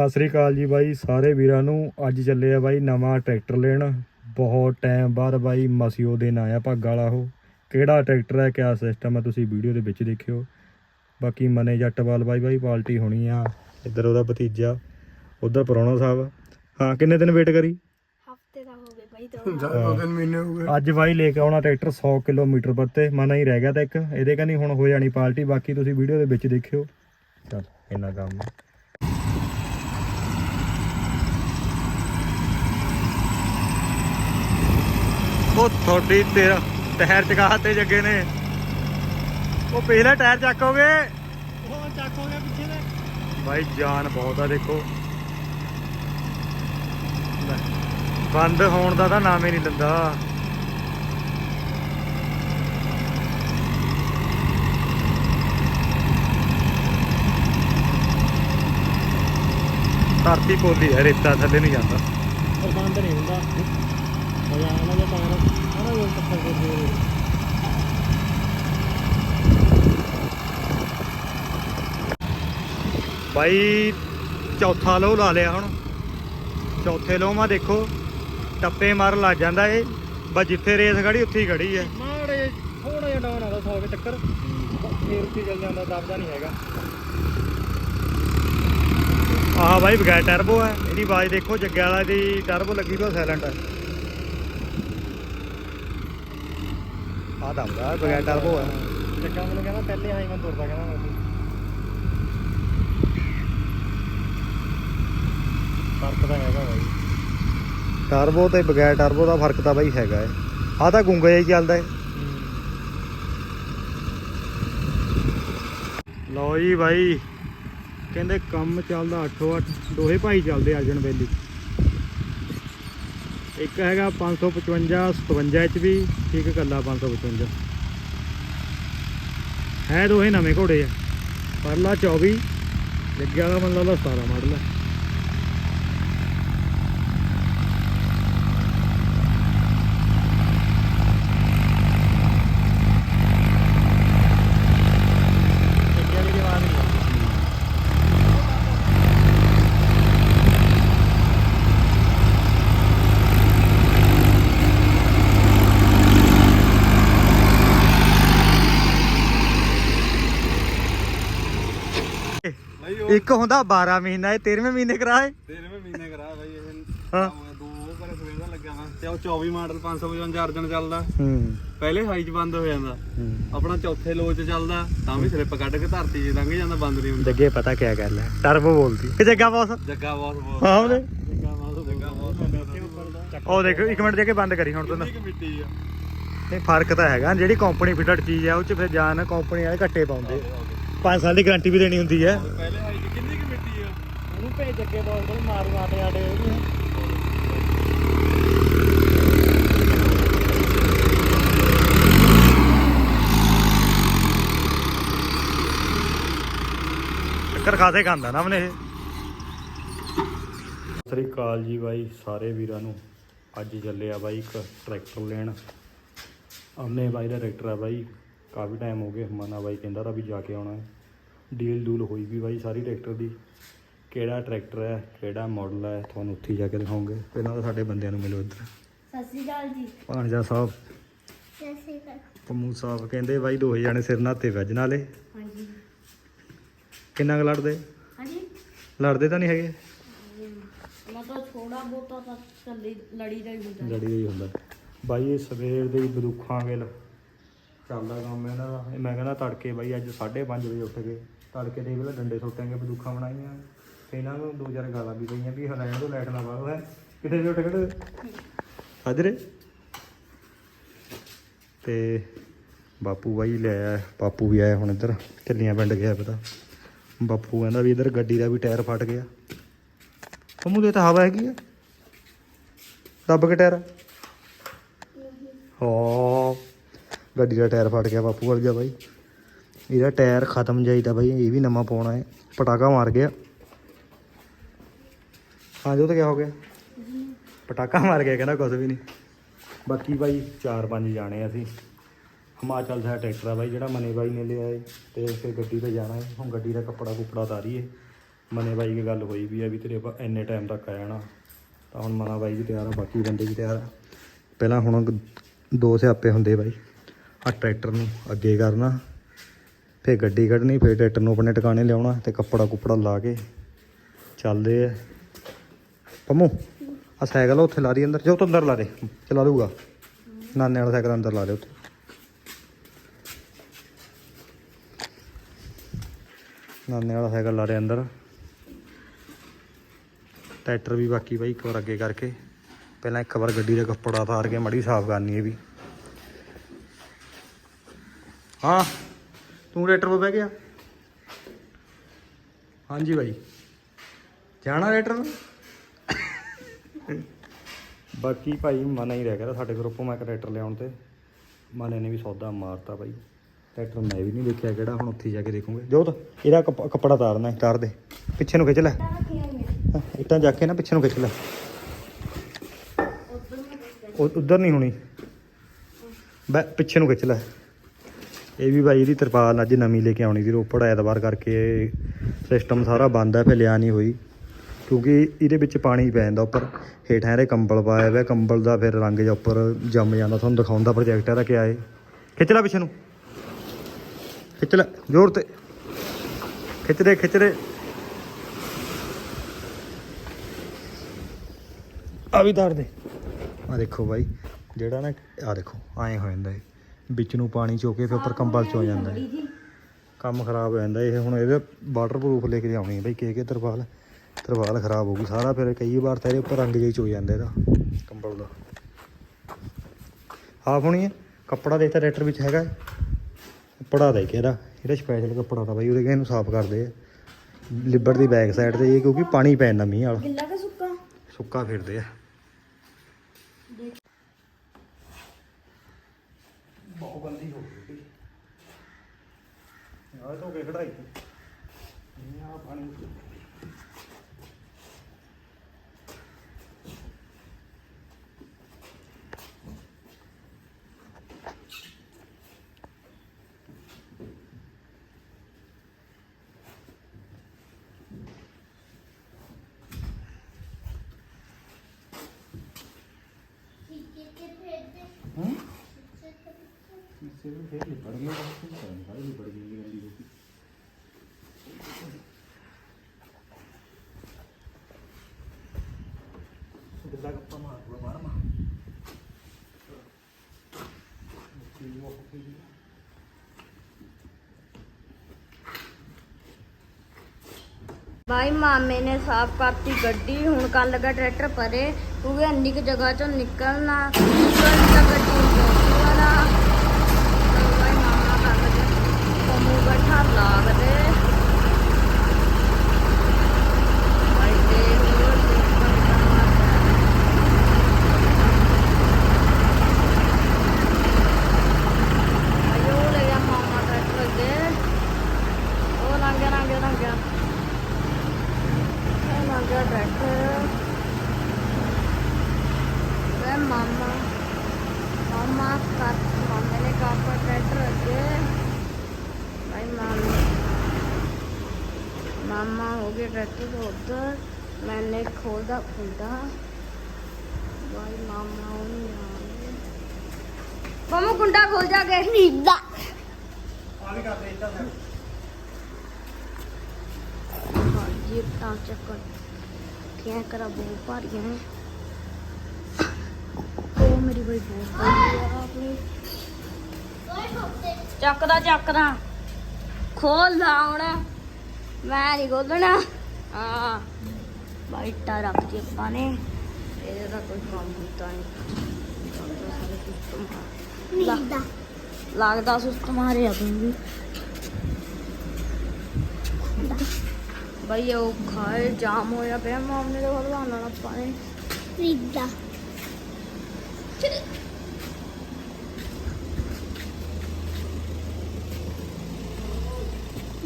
ਸਤਿ ਸ੍ਰੀ ਅਕਾਲ ਜੀ ਬਾਈ ਸਾਰੇ ਵੀਰਾਂ ਨੂੰ। ਅੱਜ ਚੱਲੇ ਆ ਬਾਈ ਨਵਾਂ ਟਰੈਕਟਰ ਲੈਣ। ਬਹੁਤ ਟਾਈਮ ਬਾਅਦ ਬਾਈ ਮਸੀਓ ਦੇ ਨਾਂ ਆ ਭੱਗ ਵਾਲਾ ਉਹ। ਕਿਹੜਾ ਟਰੈਕਟਰ ਹੈ ਕਿਆ ਸਿਸਟਮ ਹੈ ਤੁਸੀਂ ਵੀਡੀਓ ਦੇ ਵਿੱਚ ਦੇਖਿਓ। ਬਾਕੀ ਮਨੇ ਜੱਟਵਾਲ ਬਾਈ ਬਾਈ ਪਾਲਟੀ ਹੋਣੀ ਆ। ਇੱਧਰ ਉਹਦਾ ਭਤੀਜਾ ਉਧਰ ਪ੍ਰਾਹੁਣਾ ਸਾਹਿਬ। ਹਾਂ ਕਿੰਨੇ ਦਿਨ ਵੇਟ ਕਰੀ? ਹਫ਼ਤੇ ਦਾ ਹੋ ਗਿਆ ਬਾਈ ਦੋ ਦੋ ਤਿੰਨ ਮਹੀਨੇ ਹੋ ਗਏ। ਅੱਜ ਬਾਈ ਲੈ ਕੇ ਆਉਣਾ ਟਰੈਕਟਰ 100 ਕਿਲੋਮੀਟਰ ਪਰ ਤੇ। ਮਨਾ ਹੀ ਰਹਿ ਗਿਆ ਤਾਂ ਇੱਕ। ਇਹਦੇ ਕਨੀ ਹੁਣ ਹੋ ਜਾਣੀ ਪਾਲਟੀ ਬਾਕੀ ਤੁਸੀਂ ਵੀਡੀਓ ਦੇ ਵਿੱਚ ਦੇਖਿਓ। ਚਲ ਇੰਨਾ ਕੰਮ ਉਹ ਤੁਹਾਡੀ ਤੇਰਾ ਟਾਇਰ ਚਕਾ ਤੇ ਜੱਗੇ ਨੇ। ਉਹ ਪਹਿਲਾ ਟਾਇਰ ਚੱਕੋਗੇ? ਉਹ ਚੱਕੋਗੇ ਪਿੱਛੇ ਦੇ ਭਾਈ ਜਾਨ ਬਹੁਤ ਆ ਦੇਖੋ। ਬੰਦ ਹੋਣ ਦਾ ਤਾਂ ਨਾਮ ਹੀ ਨਹੀਂ ਲੈਂਦਾ। ਧਰਤੀ ਪੋਲੀ ਹੈ ਰੇਤਾ ਥੱਲੇ ਨਹੀਂ ਜਾਂਦਾ। ਪਰ ਬੰਦ ਨਹੀਂ ਹੁੰਦਾ ਮਜ਼ਾ ਆਣਾ ਜੇ ਟਾਇਰ ਆਣਾ ਉਹ ਟੱਕਰ ਦੇ ਦੇ ਬਾਈ ਚੌਥਾ ਲੋ ਲਾ ਲਿਆ ਹੁਣ। ਚੌਥੇ ਲੋ ਮਾ ਦੇਖੋ ਟੱਪੇ ਮਾਰ ਲੱਗ ਜਾਂਦਾ ਏ ਬਸ ਜਿੱਥੇ ਰੇਸ ਖੜੀ ਉੱਥੇ ਹੀ ਖੜੀ ਹੈ। ਮਾੜੇ ਥੋੜਾ ਜਿਹਾ ਡਾਊਨ ਆਦਾ 100 ਦੇ ਟੱਕਰ ਫੇਰ ਉੱਤੇ ਚੱਲ ਜਾਂਦਾ ਦਬਦਾ ਨਹੀਂ ਹੈਗਾ। ਆਹ ਬਾਈ ਬਗੈਰ ਟਰਬੋ ਹੈ। ਇਹਦੀ ਆਵਾਜ਼ ਦੇਖੋ ਜੱਗੇ ਵਾਲਾ ਦੀ ਟਰਬੋ ਲੱਗੀ ਤੋਂ ਸਾਇਲੈਂਟ ਹੈ। ਆਹ ਦਮਦਾ ਬਗੈਰ ਟਰਬੋ ਹੈ। ਜੱਗਾ ਮੈਨੂੰ ਕਹਿੰਦਾ ਪਹਿਲੇ ਆਈ ਮੈਂ ਤੁਰਦਾ ਕਹਿੰਦਾ ਮੈਨੂੰ ਫ਼ਰਕ ਤਾਂ ਹੈਗਾ ਬਾਈ। ਟਰਬੋ ਤੇ ਬਗੈਰ ਟਰਬੋ ਦਾ ਫ਼ਰਕ ਤਾਂ ਬਾਈ ਹੈਗਾ ਏ। ਆਹ ਤਾਂ ਗੁੰਗਾ ਹੀ ਚੱਲਦਾ ਏ। ਲਓ ਜੀ ਬਾਈ ਕਹਿੰਦੇ ਕੰਮ ਚੱਲਦਾ 8-8 ਦੋਹੇ ਭਾਈ ਚੱਲਦੇ ਅਰਜਨ ਵੈਲੀ ਇੱਕ ਹੈਗਾ 555 57 ਚ ਵੀ ਇੱਕ ਕੱਲਾ 555 ਹੈ ਦੋਹੇ ਨਵੇਂ ਘੋੜੇ ਆ। ਪਰਲਾ 24 ਲੱਗਿਆ ਦਾ ਮਨ ਲਾ 17 ਮਾਡਲ ਹੈ ਜੱਗੇ ਵਾਲੀ ਦੀ ਆਵਾਜ਼ ਨਹੀਂ ਆਉਂਦੀ ਭਾਈ ਉਹ ਇੱਕ ਹੁੰਦਾ 12 ਮਹੀਨਾ ਇਹ 13ਵੇਂ ਮਹੀਨੇ ਕਰਾਏ 13ਵੇਂ ਮਹੀਨੇ ਕਰਾ ਭਾਈ ਇਹ ਹਾਂ। ਦੋ ਉਹ ਕਰੇ ਸਵੇਰ ਦਾ ਲੱਗਿਆ ਵਾ ਤੇ ਉਹ 24 ਮਾਡਲ 555 ਅਰਜਨ ਚੱਲਦਾ। ਹੂੰ। ਪਹਿਲੇ ਹਾਈ ਚ ਬੰਦ ਹੋ ਜਾਂਦਾ। ਹੂੰ। ਆਪਣਾ ਚੌਥੇ ਲੋ ਚ ਚੱਲਦਾ ਤਾਂ ਵੀ ਸਲਿੱਪ ਕੱਢ ਕੇ ਧਰਤੀ 'ਚ ਲੰਘ ਜਾਂਦਾ ਬੰਦ ਨਹੀਂ ਹੁੰਦਾ। ਜੱਗੇ ਪਤਾ ਕਿਆ ਗੱਲ ਹੈ? ਟਰਬੋ ਬੋਲਦੀ। ਕਿ ਜੱਗਾ ਬੌਸ ਜੱਗਾ ਬਹੁਤ ਬਹੁਤ ਹਾਂ ਉਹਨੇ ਜੱਗਾ ਬਹੁਤ ਜੱਗਾ ਬਹੁਤ ਉਹ ਦੇਖੋ ਇੱਕ ਮਿੰਟ ਜੇ ਕੇ ਬੰਦ ਕਰੀ ਹੁਣ ਤੋਂ ਕਿੰਨੀ ਕੁ ਆ? ਨਹੀਂ ਫ਼ਰਕ ਤਾਂ ਹੈਗਾ। ਜਿਹੜੀ ਕੰਪਨੀ ਫਿਟਡ ਚੀਜ਼ ਹੈ ਉਹ ਚ ਫਿਰ ਜਾਨ ਕੰਪਨੀ ਵਾਲੇ ਘੱਟੇ ਪਾਉਂਦੇ। 5 ਸਾਲ ਦੀ ਗਾਰੰਟੀ ਵੀ ਦੇਣੀ ਹੁੰਦੀ ਹੈ। ਪਹਿਲੇ ਹਾਈ ਕਿੰਨੀ ਕੁ ਮਿੱਟੀ ਆ ਉਹਨੂੰ ਭੇਜ ਜੱਗੇ ਬੋਲ ਕੋਲ ਮਾਰ ਮਾਟੇ ਆਟੇ ਉਹਨੂੰ। ਟੱਕਰ ਖਾਸੇ ਖਾਂਦਾ ਨਾ ਮਨੇ ਇਹ। ਸਤਿ ਸ੍ਰੀ ਅਕਾਲ ਜੀ ਬਾਈ ਸਾਰੇ ਵੀਰਾਂ ਨੂੰ। ਅੱਜ ਚੱਲੇ ਆ ਬਾਈ ਇੱਕ ਟਰੈਕਟਰ ਲੈਣ। ਆਮਨੇ ਬਾਈ ਦਾ ਟਰੈਕਟਰ ਆ ਬਾਈ। ਕਾਫੀ ਟਾਈਮ ਹੋ ਗਿਆ ਮਨਾ ਬਾਈ ਕਹਿੰਦਾ ਤਾਂ ਵੀ ਜਾ ਕੇ ਆਉਣਾ ਹੈ। ਡੀਲ ਡੂਲ ਹੋਈ ਵੀ ਬਾਈ ਸਾਰੀ ਟਰੈਕਟਰ ਦੀ। ਕਿਹੜਾ ਟਰੈਕਟਰ ਹੈ ਕਿਹੜਾ ਮਾਡਲ ਹੈ ਤੁਹਾਨੂੰ ਉੱਥੇ ਜਾ ਕੇ ਦਿਖਾਉਂਗੇ। ਪਹਿਲਾਂ ਤਾਂ ਸਾਡੇ ਬੰਦਿਆਂ ਨੂੰ ਮਿਲੋ ਇੱਧਰ। ਸਤਿ ਸ੍ਰੀ ਅਕਾਲ ਜੀ। ਭਾਣਜਾ ਸਾਹਿਬ। ਸਤਿ ਸ੍ਰੀ ਅਕਾਲ। ਪੰਮੂ ਸਾਹਿਬ ਕਹਿੰਦੇ ਬਾਈ ਦੋਹੇ ਜਾਣੇ ਸਿਰ ਨਾਤੇ ਵੱਜ ਨਾਲੇ। ਹਾਂਜੀ। ਕਿੰਨਾ ਕੁ ਲੜਦੇ? ਹਾਂਜੀ। ਲੜਦੇ ਤਾਂ ਨਹੀਂ ਹੈਗੇ। ਮਤਲਬ ਥੋੜਾ ਬਹੁਤਾ ਤਾਂ ਲੜੀ ਦਾ ਹੀ ਹੁੰਦਾ। ਲੜੀ ਹੀ ਹੁੰਦਾ। ਬਾਈ ਇਹ ਸਵੇਰ ਦੇ ਹੀ ਬਦੂਖਾਂ ਗਿਲ ਚੱਲਦਾ ਕੰਮ ਇਹਨਾਂ ਦਾ। ਇਹ ਮੈਂ ਕਹਿੰਦਾ ਤੜਕੇ ਬਾਈ ਅੱਜ 5:30 ਵਜੇ ਉੱਠ ਕੇ ਤੜਕੇ ਦੇ ਵੇਲੇ ਡੰਡੇ ਸੁੱਟਾਂਗੇ ਬਦੂਖਾਂ ਬਣਾਈਆਂ। ਤੇ ਇਹਨਾਂ ਨੂੰ ਦੋ ਚਾਰ ਗਾਲਾਂ ਵੀ ਪਈਆਂ ਵੀ ਹਲਾਇਣ ਤੋਂ ਲਾਈਟ ਨਾ ਬਾਹਰ ਹੈ। ਕਿਤੇ ਜੋ ਟਿਕਟ ਹਾਜ਼ਰੇ ਤੇ ਬਾਪੂ ਬਾਈ ਲੈ ਆਇਆ, ਬਾਪੂ ਵੀ ਆਇਆ ਹੁਣ ਇੱਧਰ ਢਿੱਲੀਆਂ ਪਿੰਡ ਗਿਆ ਪਤਾ। ਬਾਪੂ ਕਹਿੰਦਾ ਵੀ ਇੱਧਰ ਗੱਡੀ ਦਾ ਵੀ ਟਾਇਰ ਫਟ ਗਿਆ। ਪੰਮੂ ਦੇ ਤਾਂ ਹਵਾ ਹੈਗੀ ਆ। ਦੱਬ ਕੇ ਟਾਇਰ ਹੋ। ਗੱਡੀ ਦਾ ਟਾਇਰ ਫਟ ਗਿਆ, ਬਾਪੂ ਵਰਗਾ ਬਾਈ। ਇਹਦਾ ਟਾਇਰ ਖਤਮ ਜਾਈਦਾ ਬਾਈ, ਇਹ ਵੀ ਨਵਾਂ ਪਾਉਣਾ ਹੈ ਪਟਾਕਾ ਮਾਰ ਗਿਆ। ਹਾਂ ਜੋ ਤਾਂ ਕਿਆ ਹੋ ਗਿਆ? ਪਟਾਕਾ ਮਾਰ ਗਿਆ, ਕਹਿੰਦਾ ਕੁਝ ਵੀ ਨਹੀਂ। ਬਾਕੀ ਬਾਈ, ਚਾਰ ਪੰਜ ਜਾਣੇ ਅਸੀਂ। ਹਿਮਾਚਲ ਦਾ ਟਰੈਕਟਰ ਆ ਬਾਈ, ਜਿਹੜਾ ਮਨੇ ਬਾਈ ਨੇ ਲਿਆ ਏ। ਤੇ ਫਿਰ ਗੱਡੀ ਤੇ ਜਾਣਾ ਹੈ ਹੁਣ ਗੱਡੀ ਦਾ ਕੱਪੜਾ ਕੁਪੜਾ ਤਾਰੀਏ। ਮਨੇ ਬਾਈ ਦੀ ਗੱਲ ਹੋਈ ਵੀ ਆ ਵੀ ਤੇਰੇ ਆਪਾਂ ਇੰਨੇ ਟਾਈਮ ਤੱਕ ਆ ਜਾਣਾ। ਤਾਂ ਹੁਣ ਮਨਾ ਬਾਈ ਵੀ ਤਿਆਰ ਆ, ਬਾਕੀ ਬੰਦੇ ਵੀ ਤਿਆਰ ਆ। ਪਹਿਲਾਂ ਹੁਣ ਦੋ ਸਿਆਪੇ ਹੁੰਦੇ ਬਾਈ। ਆ ਟਰੈਕਟਰ ਨੂੰ ਅੱਗੇ ਕਰਨਾ, ਫਿਰ ਗੱਡੀ ਕੱਢਣੀ, ਫਿਰ ਟਰੈਕਟਰ ਨੂੰ ਆਪਣੇ ਟਿਕਾਣੇ ਲਿਆਉਣਾ ਤੇ ਕੱਪੜਾ ਕੁੱਪੜਾ ਲਾ ਕੇ ਚੱਲਦੇ ਆ। ਪੰਮੂ ਆ ਸਾਈਕਲ ਉੱਥੇ ਲਾ ਰਹੀ ਅੰਦਰ, ਜੋ ਤੂੰ ਅੰਦਰ ਲਾ ਦੇ, ਚਲਾ ਲੂਗਾ ਨਾਨੇ ਵਾਲਾ ਸਾਈਕਲ ਅੰਦਰ ਲਾ ਦੇ ਉੱਥੇ। ਨਾਨੇ ਵਾਲਾ ਸਾਈਕਲ ਲਾ ਦੇ ਅੰਦਰ। ਟਰੈਕਟਰ ਵੀ ਬਾਕੀ ਬਾਈ ਇੱਕ ਵਾਰ ਅੱਗੇ ਕਰਕੇ, ਪਹਿਲਾਂ ਇੱਕ ਵਾਰ ਗੱਡੀ ਦਾ ਕੱਪੜਾ ਉਤਾਰ ਕੇ ਮੜੀ ਸਾਫ਼ ਕਰਨੀ ਹੈ ਵੀ। ਹਾਂ। ਤੂੰ ਟਰੈਕਟਰ 'ਤੇ ਬਹਿ ਗਿਆ। ਹਾਂਜੀ ਬਾਈ। ਜਾਣਾ ਟਰੈਕਟਰ ਨੂੰ? ਬਾਕੀ ਭਾਈ ਮਨਾ ਹੀ ਰਹਿ ਗਿਆ ਸਾਡੇ ਗਰੁੱਪੋਂ ਮੈਂ ਇੱਕ ਟਰੈਕਟਰ ਲਿਆਉਣ ਤੇ। ਮਨੇ ਨੇ ਵੀ ਸੌਦਾ ਮਾਰਤਾ ਬਾਈ। ਟਰੈਕਟਰ ਮੈਂ ਵੀ ਨਹੀਂ ਦੇਖਿਆ ਕਿਹੜਾ ਹੁਣ ਉੱਥੇ ਜਾ ਕੇ ਦੇਖੂਗੇ। ਜੋਤ ਇਹਦਾ ਕੱਪ- ਕੱਪੜਾ ਤਾਰਨਾ ਤਾਰ ਦੇ। ਪਿੱਛੇ ਨੂੰ ਖਿੱਚ ਲੈ। ਹਾਂ, ਇੱਟਾਂ ਜਾ ਕੇ ਨਾ ਪਿੱਛੇ ਨੂੰ ਖਿੱਚ ਲੈ। ਉਹ ਉਧਰ ਨਹੀਂ ਹੋਣੀ। ਬੈ ਪਿੱਛੇ ਨੂੰ ਖਿੱਚ ਲੈ। ਇਹ ਵੀ ਬਾਈ ਇਹਦੀ ਤਰਪਾਲ ਅੱਜ ਨਵੀਂ ਲੈ ਕੇ ਆਉਣੀ ਸੀ ਰੋਪੜ ਐਤਵਾਰ ਕਰਕੇ ਸਿਸਟਮ ਸਾਰਾ ਬੰਦ ਹੈ ਫਿਰ ਲਿਆ ਨਹੀਂ ਹੋਈ। ਕਿਉਂਕਿ ਇਹਦੇ ਵਿੱਚ ਪਾਣੀ ਪੈ ਜਾਂਦਾ ਉੱਪਰ, ਹੇਠਾਂ ਇਹਦੇ ਕੰਬਲ ਪਾਇਆ ਹੋਇਆ, ਕੰਬਲ ਦਾ ਫਿਰ ਰੰਗ ਜਿਹਾ ਉੱਪਰ ਜੰਮ ਜਾਂਦਾ, ਤੁਹਾਨੂੰ ਦਿਖਾਉਂਦਾ ਪ੍ਰੋਜੈਕਟ ਇਹਦਾ ਕਿਆ ਹੈ ਖਿੱਚ ਲੈ ਪਿੱਛੇ ਨੂੰ। ਖਿੱਚ ਲੈ, ਜ਼ੋਰ ਤੇ। ਖਿੱਚ ਦੇ ਖਿੱਚ ਦੇ। ਆ ਵੀ ਤਾਰ ਦੇ। ਆ ਦੇਖੋ ਬਾਈ, ਜਿਹੜਾ ਨਾ ਆ ਦੇਖੋ, ਐਂ ਹੋ ਜਾਂਦਾ ਇਹ। ਵਿੱਚ ਨੂੰ ਪਾਣੀ ਚੋਕੇ ਫਿਰ ਉੱਪਰ ਕੰਬਲ ਚ ਜਾਂਦਾ ਹੈ। ਕੰਮ ਖਰਾਬ ਹੋ ਜਾਂਦਾ। ਇਹ ਹੁਣ ਇਹਦੇ ਵਾਟਰਪ੍ਰੂਫ ਲੈ ਕੇ ਆਉਣੀ ਹੈ ਬਾਈ ਕੇ ਕੇ ਤਰਪਾਲ। ਤਰਪਾਲ ਖਰਾਬ ਹੋ ਗਈ। ਸਾਰਾ ਫਿਰ ਕਈ ਵਾਰ ਤਾਂ ਇਹਦੇ ਉੱਪਰ ਰੰਗ ਜਿਹਾ ਚੋ ਜਾਂਦਾ ਇਹਦਾ ਕੰਬਲ ਦਾ। ਹਾਫ ਹੋਣੀ ਹੈ ਕੱਪੜਾ ਦੇਖਤਾ ਟਰੈਕਟਰ ਵਿੱਚ ਹੈਗਾ। ਹੈ। ਕੱਪੜਾ ਦੇ ਕੇ ਇਹਦਾ। ਇਹਦਾ ਸਪੈਸ਼ਲ ਕੱਪੜਾ ਤਾਂ ਬਾਈ ਉਹਦੇ ਕੇ ਇਹਨੂੰ ਸਾਫ਼ ਕਰਦੇ ਆ। ਲਿਬਰ ਦੀ ਬੈਕ ਸਾਈਡ ਤੇ ਇਹ ਕਿਉਂਕਿ ਪਾਣੀ ਪੈਂਦਾ ਮੀਂਹ ਵਾਲਾ। ਗਿੱਲਾ ਕਿ ਸੁੱਕਾ? ਸੁੱਕਾ ਫਿਰਦੇ ਆ ਬਹੁਤ ਗੰਦੀ ਹੋ ਗਈ ਯਾਰ ਤੋਂ ਕੇ ਖੜਾਈ ਇਹ ਆ ਪਾਣੀ ਹੂੰ? ਇਸੇ ਨੂੰ ਫੇਰ ਲਿਪੜ ਗਿਆ ਤਾਂ ਕੀ ਕਰਾਂ ਕਾਹਦੀ ਲਿਪੜ ਗਈ ਇਹ ਗੰਦੀ ਰੋਟੀ ਗੱਲਾਂ ਗੱਪਾਂ ਮਾਰ ਲੋ ਮਾਰ ਮਾ ਬਾਈ ਮਾਮੇ ਨੇ ਸਾਫ਼ ਕਰਤੀ ਗੱਡੀ, ਹੁਣ ਕੱਲ ਲਗਾ ਟਰੈਕਟਰ ਪਰੇ। ਕਿਉਂਕਿ ਅੰਨੀ ਕੁ ਜਗ੍ਹਾ ਚੋਂ ਨਿਕਲਣਾ। ਨਿਕਲਣ ਗੱਡੀ ਪਹੁੰਚੀ ਵਾਲਾ ਤਾਂ ਭਾਈ ਮਾਮਾ ਕਰ ਲਗੇ ਕੋਮੂ ਬੈਠਾ ਲਾਗਦੇ ਭਾਈ ਦੇ ਹੋਰ ਦੇਖਣ ਦਾ ਆਇਓ ਲੈ ਗਿਆ ਮਾਮਾ ਟਰੈਕਟਰ ਅੱਗੇ ਉਹ ਲੰਘ ਗਿਆ ਲੰਘ ਗਿਆ ਲੰਘ ਗਿਆ ਇਹ ਲੰਘ ਗਿਆ ਟਰੈਕਟਰ ਵੇ ਮਾਮਾ മാസ് കാർപ്പ് മമ്മനെ കാപ്പ ട്രാക്ടർ വെച്ച് भाई मामा मामा हो गए ट्रैक्टर को उधर मैंने खोदा खोदा भाई मामा हो मामा कुंडा खोल जा गए नींदा ये टांग चक्कर क्या करा बहुत भारी है ਚੱਕਦਾ ਚੱਕਦਾ। ਖੋਲ ਲਾ ਮੈਂ ਨਹੀਂ ਖੋਲਣਾ। ਹਾਂ। ਬਾਈਟਾ ਰੱਖ ਕੇ ਆਪਾਂ ਨੇ। ਕੋਈ ਕੰਮ ਹੁੰਦਾ ਨਹੀਂ ਲੱਗਦਾ। ਲੱਗਦਾ ਸੁਸਤ ਮਾਰੇ ਆਪਣੀ ਬਈ ਉਹ ਖਾਏ ਜਾਮ ਹੋਇਆ ਪਿਆ। ਮਾਮਨੇ ਦਾ ਭਲਵਾਨ ਨਾਲ ਆਪਾਂ ਨੇ।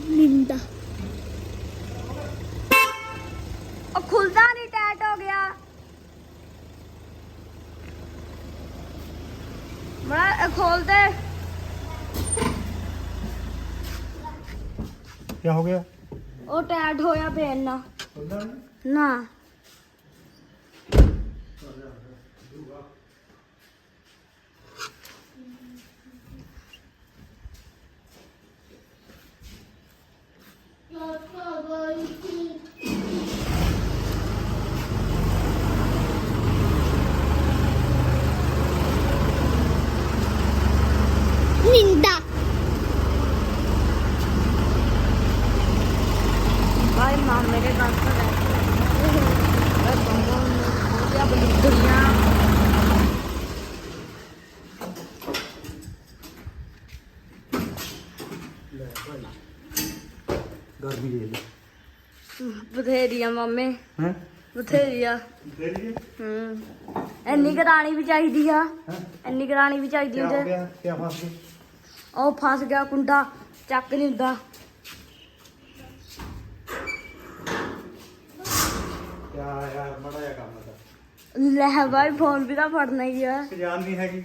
ਲਿੰਦਾ ਉਹ ਖੁੱਲਦਾ ਨਹੀਂ ਟੈਟ ਹੋ ਗਿਆ ਬੜਾ ਖੋਲ ਦੇ ਕੀ ਹੋ ਗਿਆ ਉਹ ਟੈਟ ਹੋਇਆ ਪਿਆ ਨਾ ਨਾ Linda! ਆ ਮੰਮੀ। ਹੈ? ਬਥੇਰੀ ਆ ਤੇਰੀ ਹੂੰ ਇੰਨੀ ਕਰਾਣੀ ਵੀ ਚਾਹੀਦੀ ਆ। ਇੰਨੀ ਕਰਾਣੀ ਵੀ ਚਾਹੀਦੀ ਕੀ ਹੋ ਹੁੰਦੇ ਗਿਆ? ਕੀ ਫਸ ਗਿਆ? ਉਹ ਫਸ ਗਿਆ ਕੁੰਡਾ। ਚੱਕ ਨਹੀਂ ਹੁੰਦਾ ਕਿਆ ਯਾਰ ਮੜਾ ਜਿਹਾ ਕੰਮ ਦਾ ਲੈ ਭਾਈ ਫੋਨ ਵੀ ਤਾਂ ਫੜਨਾ ਹੀ ਆ। ਜਾਨ ਨਹੀਂ ਹੈਗੀ।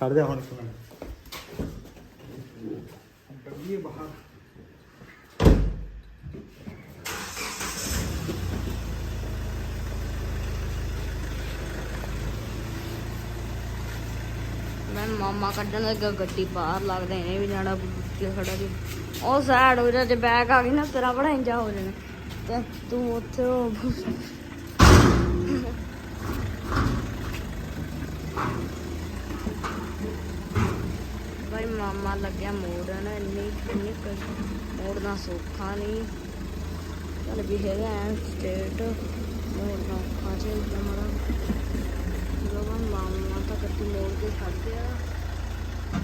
ਖੜ ਜਾ ਹੁਣ ਇੱਕ ਮਿੰਟ। ਬਾਹਰ ਮੈਂ ਮਾਮਾ ਕੱਢਣ ਲੱਗਾ ਗੱਡੀ ਬਾਹਰ ਲੱਗਦਾ ਇਹਨੇ ਵੀ ਜਾਣਾ ਕਿ ਖੜਾ ਦੀ ਉਹ ਸਾਈਡ ਹੋ ਜਾ ਜੇ ਬੈਗ ਆ ਗਈ ਨਾ, ਤੇਰਾ ਬੜਾ ਇੰਜਾ ਹੋ ਜਾਣਾ। ਤੇ ਤੂੰ ਉੱਥੇ ਉਹ ਭਾਈ ਮਾਮਾ ਲੱਗਿਆ ਮੋੜਨ ਇੰਨੀ ਇੰਨੀ ਮੋੜਨਾ ਸੌਖਾ ਨਹੀਂ। ਚੱਲ ਵੀ ਹੈਗਾ ਐ ਸਟੇਟ ਮੋੜਨਾ ਔਖਾ ਜੇ ਜਮੜਾ ਜਦੋਂ ਮਾਮਾ ਤਾਂ ਗੱਡੀ ਮੋੜ ਕੇ ਖੜ ਗਿਆ।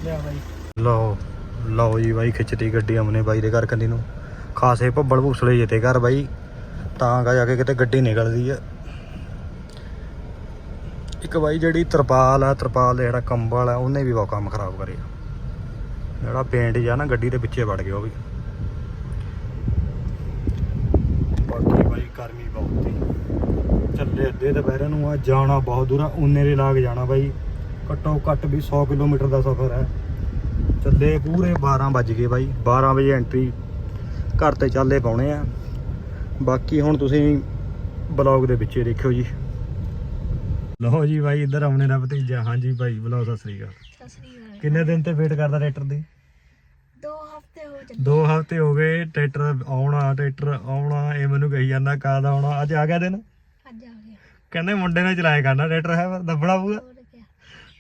ਲਿਆ ਬਾਈ। ਲਓ ਲਓ ਜੀ ਬਾਈ, ਖਿੱਚਤੀ ਗੱਡੀ ਅਮਨੇ ਬਾਈ ਦੇ ਘਰ ਕੰਨੀ ਨੂੰ। ਖਾਸੇ ਭੱਬਲ ਭੂਸਲੇ ਜਿੱਤੇ ਘਰ ਬਾਈ, ਤਾਂ ਕਾ ਜਾ ਕੇ ਕਿਤੇ ਗੱਡੀ ਨਿਕਲਦੀ ਆ। ਇੱਕ ਬਾਈ ਜਿਹੜੀ ਤਰਪਾਲ ਆ, ਤਰਪਾਲ ਦਾ ਜਿਹੜਾ ਕੰਬਲ ਆ, ਉਹਨੇ ਵੀ ਬਹੁਤ ਕੰਮ ਖਰਾਬ ਕਰਿਆ ਜਿਹੜਾ ਪੇਂਟ ਜਾਂ ਨਾ, ਗੱਡੀ ਦੇ ਪਿੱਛੇ ਵੜ ਗਿਆ ਉਹ ਵੀ। ਬਾਕੀ ਬਾਈ ਗਰਮੀ ਬਹੁਤ ਹੀ ਚੱਲੇ ਅੱਧੇ ਦੁਪਹਿਰ ਨੂੰ ਆ, ਜਾਣਾ ਬਹੁਤ ਦੂਰ ਆ, ਉਨੇ ਦੇ ਲਾਗ ਜਾਣਾ ਬਾਈ। ਘੱਟੋ ਘੱਟ ਵੀ 100 ਕਿਲੋਮੀਟਰ ਦਾ ਸਫ਼ਰ ਹੈ। ਚੱਲੇ ਪੂਰੇ 12 ਵੱਜ ਗਏ ਬਾਈ। 12 ਵਜੇ ਐਂਟਰੀ ਘਰ ਤੇ ਚੱਲੇ ਪਾਉਣੇ ਆ। ਬਾਕੀ ਹੁਣ ਤੁਸੀਂ ਬਲੌਗ ਦੇ ਵਿੱਚੇ ਦੇਖਿਓ ਜੀ। ਲਓ ਜੀ ਬਾਈ ਇੱਧਰ ਆਉਣੇ ਦਾ ਭਤੀਜਾ। ਹਾਂਜੀ ਭਾਈ ਬੁਲਾਓ ਸਤਿ ਸ੍ਰੀ ਅਕਾਲ। ਸਤਿ ਸ੍ਰੀ ਅਕਾਲ। ਕਿੰਨੇ ਦਿਨ ਤੇ ਵੇਟ ਕਰਦਾ ਟਰੈਕਟਰ ਦੀ? ਦੋ ਹਫ਼ਤੇ ਹੋ ਚੱਲੇ। ਦੋ ਹਫ਼ਤੇ ਹੋ ਗਏ ਟਰੈਕਟਰ ਆਉਣਾ ਟਰੈਕਟਰ ਆਉਣਾ ਇਹ ਮੈਨੂੰ ਕਹੀ ਜਾਂਦਾ ਕਦ ਆਉਣਾ। ਅੱਜ ਆ ਗਿਆ ਦਿਨ? ਅੱਜ ਆ ਗਿਆ। ਕਹਿੰਦੇ ਮੁੰਡੇ ਨੇ ਚਲਾਇਆ ਕਰਨਾ ਟਰੈਕਟਰ ਹੈ ਦੱਬਣਾ ਕਿਆ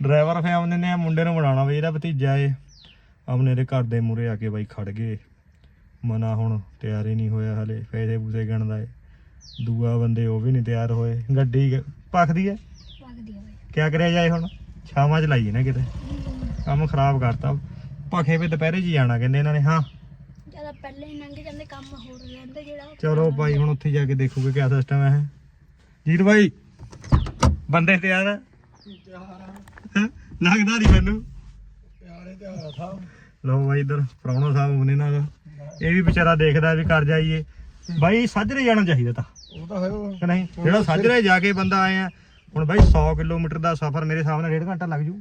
ਡਰਾਈਵਰ ਫੇ ਆਮਨੇ ਨੇ ਮੁੰਡੇ ਨੂੰ ਬਣਾਉਣਾ ਬਈ ਇਹਦਾ ਭਤੀਜਾ ਏ। ਆਮਨੇ ਦੇ ਘਰ ਦੇ ਮੂਰੇ ਆ ਕੇ ਬਾਈ ਖੜ ਗਏ। ਮਨਾ ਹੁਣ ਤਿਆਰ ਹੀ ਨਹੀਂ ਹੋਇਆ ਹਲੇ ਪੈਸੇ ਪੂਸੇ ਗਣਦਾ ਏ। ਦੂਆ ਬੰਦੇ ਉਹ ਵੀ ਨਹੀਂ ਤਿਆਰ ਹੋਏ। ਗੱਡੀ ਏ? ਲੱਗਦੀ ਆ ਬਈ। ਕਿਆ ਕਰਿਆ ਜਾਏ ਹੁਣ? ਛਾਵਾਂ ਚ ਲਾਈਏ ਨਾ ਕਿਤੇ। ਕੰਮ ਖਰਾਬ ਕਰਤਾ। ਭਖੇ ਵੀ ਦੁਪਹਿਰੇ 'ਚ ਹੀ ਜਾਣਾ ਕਹਿੰਦੇ ਇਹਨਾਂ ਨੇ ਹਾਂ। ਜ਼ਿਆਦਾ ਪਹਿਲੇ ਹੀ ਲੰਘ ਜਾਂਦੇ ਕੰਮ ਹੋਰ ਰਹਿੰਦੇ ਜਿਹੜਾ ਉਹ ਚਲੋ ਭਾਈ ਹੁਣ ਉੱਥੇ ਜਾ ਕੇ ਦੇਖੂਗੇ ਕਿਆ ਸਿਸਟਮ ਹੈ ਜੀਤ ਭਾਈ ਬੰਦੇ ਤਿਆਰ ਆ? ਹੈਂ? ਲੱਗਦਾ ਨਹੀਂ ਮੈਨੂੰ। ਲੋ ਭਾਈ ਇਧਰ ਪ੍ਰਾਹੁਣਾ ਸਾਹਿਬ ਉਹਨੇ ਨਾਲ। ਇਹ ਵੀ ਵਿਚਾਰਾ ਦੇਖਦਾ ਵੀ ਕਰ ਜਾਈਏ। ਭਾਈ ਸਾਜਰੇ ਜਾਣਾ ਚਾਹੀਦਾ ਤਾਂ। ਉਹ ਤਾਂ ਹੈ ਕਿ ਨਹੀਂ? ਜਿਹੜਾ ਸਾਜਰੇ ਜਾ ਕੇ ਬੰਦਾ ਆਏ ਆ ਹੁਣ ਭਾਈ 100 ਕਿਲੋਮੀਟਰ ਦਾ ਸਫ਼ਰ ਮੇਰੇ ਹਿਸਾਬ ਨਾਲ ਡੇਢ ਘੰਟਾ ਲੱਗ ਜੂ।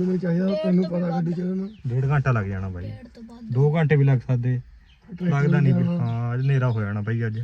ਨੂੰ ਚਾਹੀਦਾ ਤੈਨੂੰ ਪਤਾ ਗੱਡੀ ਚ ਉਹਨੂੰ ਡੇਢ ਘੰਟਾ ਲੱਗ ਜਾਣਾ ਤੋਂ ਬਾਅਦ 2 ਘੰਟੇ ਵੀ ਲੱਗ ਸਕਦੇ। ਲੱਗਦਾ ਨਹੀਂ ਵੀ। ਹਾਂ ਅੱਜ ਹਨੇਰਾ ਹੋ ਜਾਣਾ ਭਾਈ ਅੱਜ।